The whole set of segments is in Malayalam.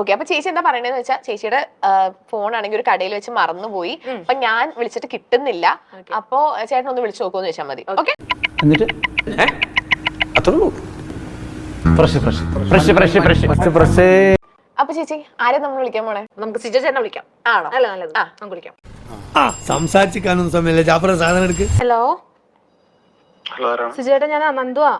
ഓക്കെ അപ്പൊ ചേച്ചി എന്താ പറയണെന്ന് വെച്ചാൽ ചേച്ചിയുടെ ഫോൺ ആണെങ്കിൽ ഒരു കടയിൽ വെച്ച് മറന്നുപോയി. അപ്പൊ ഞാൻ വിളിച്ചിട്ട് കിട്ടുന്നില്ല. അപ്പോ ചേട്ടൻ ഒന്ന് വിളിച്ചു നോക്കുമെന്ന് വെച്ചാൽ മതി. ഓക്കെ എന്നിട്ട്? അപ്പൊ ചേച്ചി ആരെ നമ്മൾ വിളിക്കാൻ പോണേ? നമുക്ക് സിജോ ചേട്ടനെ വിളിക്കാം. ആണോ? അല്ല നല്ലത് ആ. നമുക്ക് വിളിക്കാം. ആ കാണുന്ന സമയമില്ല ജാഫർ സാധനം എടുക്ക്. ഹലോ ഹലോ ആരാണ്? സിജോട്ടൻ ഞാൻ നന്ദുവാ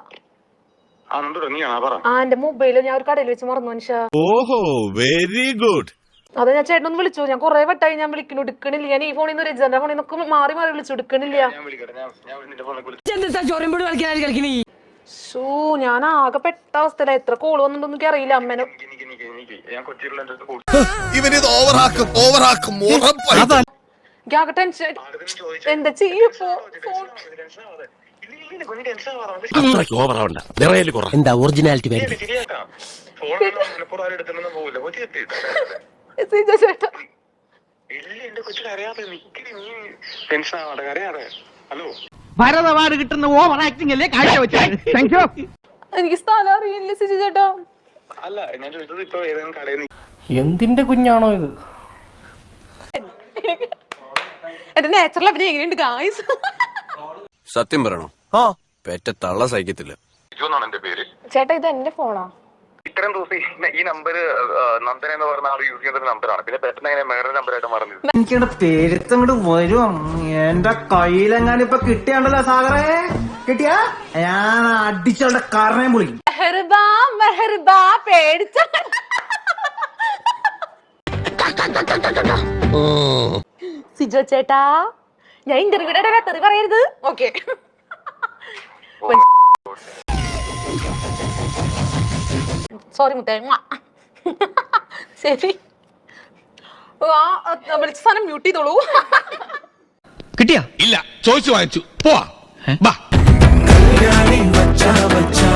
ആ എന്റെ മൊബൈൽ ഞാൻ ഒരു കടയിൽ വെച്ച് മറന്നു മനുഷ്യ. ഓഹോ വെരി ഗുഡ് അതെ ഞാൻ ചേട്ടനൊന്ന് വിളിച്ചു. ഞാൻ കുറെ വട്ടായി ഞാൻ വിളിക്കുന്നു എടുക്കണില്ല. ഞാൻ ഈ ഫോണിൽ നിന്ന് രജന്റെ ഫോണിൽ നിന്നൊക്കെ മാറി മാറി വിളിച്ചു എടുക്കണില്ല. ഞാൻ വിളിക്കട്ടെ ഞാൻ ഞാൻ നിന്റെ ഫോണിൽ വിളിച്ചു ഷൂ ഞാൻ ആകെ പെട്ട അവസ്ഥയില. എത്ര കോൾ വന്നിട്ടൊന്നും എനിക്ക് അറിയില്ല അമ്മേനെ. ഇവനിത് ഓവറാക്കും ഓവറാക്കും ഉറപ്പായി എനിക്ക് ആകെ ടെൻഷൻ എന്താ ഫോൺ ഒറിജിനാലിറ്റി വേണ്ടി ചേട്ടാ. ഭരത് അവാർഡ് കിട്ടുന്ന ഓവർ ആക്ടിംഗ് അല്ലേ കാഴ്ച വെച്ചത്? എനിക്ക് സ്ഥലം അറിയില്ല സിജോ ചേട്ടാ. അല്ല ഞാൻ ചോദിച്ചത് ഇപ്പൊ ഏതെങ്കിലും കടയിൽ എന്തിന്റെ കുഞ്ഞാണോ ഇത് എന്റെ നാച്ചുറൽ അഭിനയം എങ്ങനെയുണ്ട് ഗായ്സ് സത്യം പറയണോ? പേറ്റ തള്ള സഹിക്കത്തില്ല. എന്നാണ് എന്റെ പേര്. ചേട്ടാ ഇത് എന്റെ ഫോണോ ഇത്രയും ദിവസം ഈ- ഈ നമ്പർ നന്ദന എന്ന് പറഞ്ഞ ആൾ യൂസ് ചെയ്യുന്ന നമ്പറാണ് പിന്നെ പെട്ടെന്ന് എങ്ങനെ വേറെ നമ്പറായിട്ട് മറന്നത്? എനിക്കവിടെ പേരുത്തങ്ങോട്ട് വരും. എന്റെ കയ്യിലെങ്ങാനും ഇപ്പൊ കിട്ടിയാണ്ടല്ലോ സാഗറേ? കിട്ടിയാ? ഞാൻ അടിച്ചവളുടെ കാരണം വിളിക്കും മെഹർബാ മെഹർബാ പേടിച്ച സിജോ ചേട്ടാ. ഞാൻ ഇന്റർവ്യൂടെ തെറി പറയരുത്. ഓക്കെ സോറി മുത്തേ. മ്വാ. ശരി. വിളിച്ച സാധനം മ്യൂട്ട് ചെയ്തോളൂ. ഇല്ല ചോദിച്ചു വാങ്ങിച്ചു. പോവാ. ബാ. വച്ചാ വച്ചാ.